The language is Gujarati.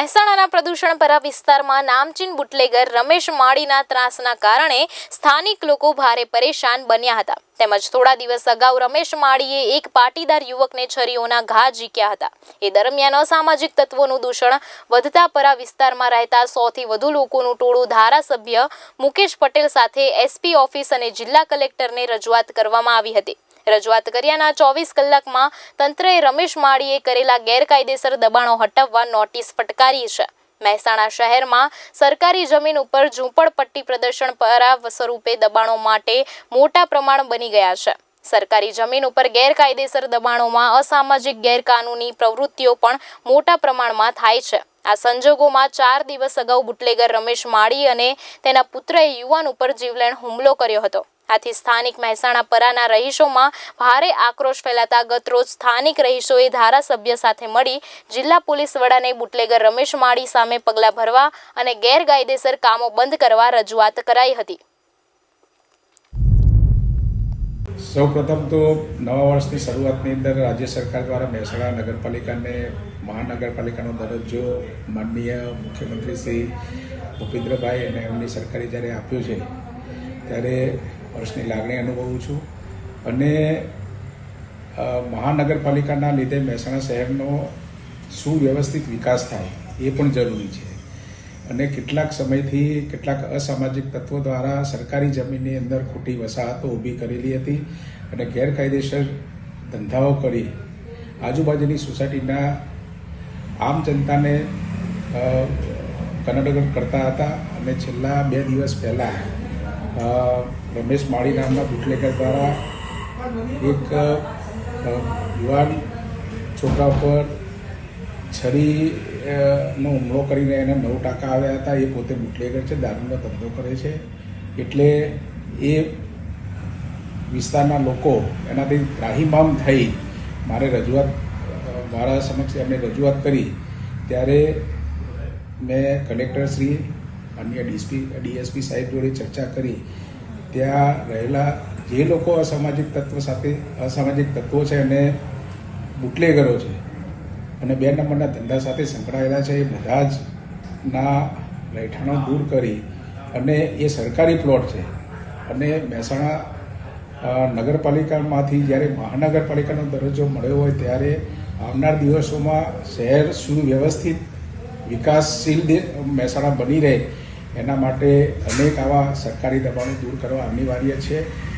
મહેસાણાના પ્રદૂષણપરા વિસ્તારમાં નામચીન બુટલેગર રમેશ માળીના ત્રાસના કારણે સ્થાનિક લોકો ભારે પરેશાન બન્યા હતા. તેમજ થોડા દિવસ અગાઉ રમેશ માળીએ એક પાટીદાર યુવકને છરીઓના ઘા ઝીક્યા હતા. એ દરમિયાન અસામાજિક તત્વોનું દૂષણ વધતા પરા વિસ્તારમાં રહેતા સોથી વધુ લોકોનું ટોળું ધારાસભ્ય મુકેશ પટેલ સાથે એસપી ઓફિસ અને જિલ્લા કલેક્ટરને રજૂઆત કરવામાં આવી હતી. રજૂઆત કર્યાના ચોવીસ કલાકમાં તંત્રએ રમેશ માળીએ કરેલા ગેરકાયદેસર દબાણો હટાવવા નોટિસ ફટકારી છે. મહેસાણા શહેરમાં સરકારી જમીન ઉપર ઝૂંપડપટ્ટી પ્રદર્શન પરા સ્વરૂપે દબાણો માટે મોટા પ્રમાણ બની ગયા છે. સરકારી જમીન ઉપર ગેરકાયદેસર દબાણોમાં અસામાજિક ગેરકાનૂની પ્રવૃત્તિઓ પણ મોટા પ્રમાણમાં થાય છે. આ સંજોગોમાં ચાર દિવસ અગાઉ બુટલેગર રમેશ માળી અને તેના પુત્રએ યુવાન ઉપર જીવલેણ હુમલો કર્યો હતો. આથી સ્થાનિક મહેસાણા પરાના રહીશોમાં ભારે આક્રોશ ફેલાતા ગતરોજ સ્થાનિક રહીશોએ ધારાસભ્ય સાથે મળી જિલ્લા પોલીસ વડાને બુટલેગર રમેશ માળી સામે પગલાં ભરવા અને ગેરકાયદેસર કામો બંધ કરવા રજૂઆત કરાઈ હતી. સૌ પ્રથમ તો નવા વર્ષની શરૂઆતની અંદર રાજ્ય સરકાર દ્વારા મહેસાણા નગરપાલિકાને મહાનગરપાલિકાનો દરજ્જો માનનીય મુખ્યમંત્રી શ્રી ભૂપેન્દ્રભાઈ અને એમની સરકારે જ્યારે આપ્યો છે, ત્યારે વર્ષની લાગણી અનુભવું છું. અને મહાનગરપાલિકાના લીધે મહેસાણા શહેરનો સુવ્યવસ્થિત વિકાસ થાય એ પણ જરૂરી છે. અને કેટલાક સમયથી કેટલાક અસામાજિક તત્વો દ્વારા સરકારી જમીનની અંદર ખોટી વસાહતો ઊભી કરેલી હતી અને ગેરકાયદેસર ધંધાઓ કરી. આજુબાજુની સોસાયટીના આમ જનતાને કનડગર કરતા હતા અને છેલ્લા બે દિવસ પહેલાં રમેશ માળી નામના બુટલેકર દ્વારા એક યુવાન છોકરા ઉપર છરી નો હુમલો કરીને એને નવ ટાંકા આવ્યા હતા. એ પોતે બુટલેગર છે, દારૂનો ધંધો કરે છે. એટલે એ વિસ્તારના લોકો એનાથી ત્રાહીમામ થઈ. મારે રજૂઆત મારા સમક્ષ એમને રજૂઆત કરી. ત્યારે મેં કલેક્ટરશ્રી અન્ય ડીએસપી ડીએસપી સાહેબ જોડે ચર્ચા કરી. ત્યાં રહેલા જે લોકો અસામાજિક તત્વ સાથે, અસામાજિક તત્વો છે અને બુટલેગરો છે અને બે નંબરના ધંધા સાથે સંકળાયેલા છે, એ બધા જ ના રહેઠાણો દૂર કરી અને એ સરકારી પ્લોટ છે. અને મહેસાણા નગરપાલિકામાંથી જ્યારે મહાનગરપાલિકાનો દરજ્જો મળ્યો હોય ત્યારે આવનાર દિવસોમાં શહેર સુવ્યવસ્થિત વિકાસશીલ મહેસાણા બની રહે. એના માટે અનેક આવા સરકારી દબાણો દૂર કરવા અનિવાર્ય છે.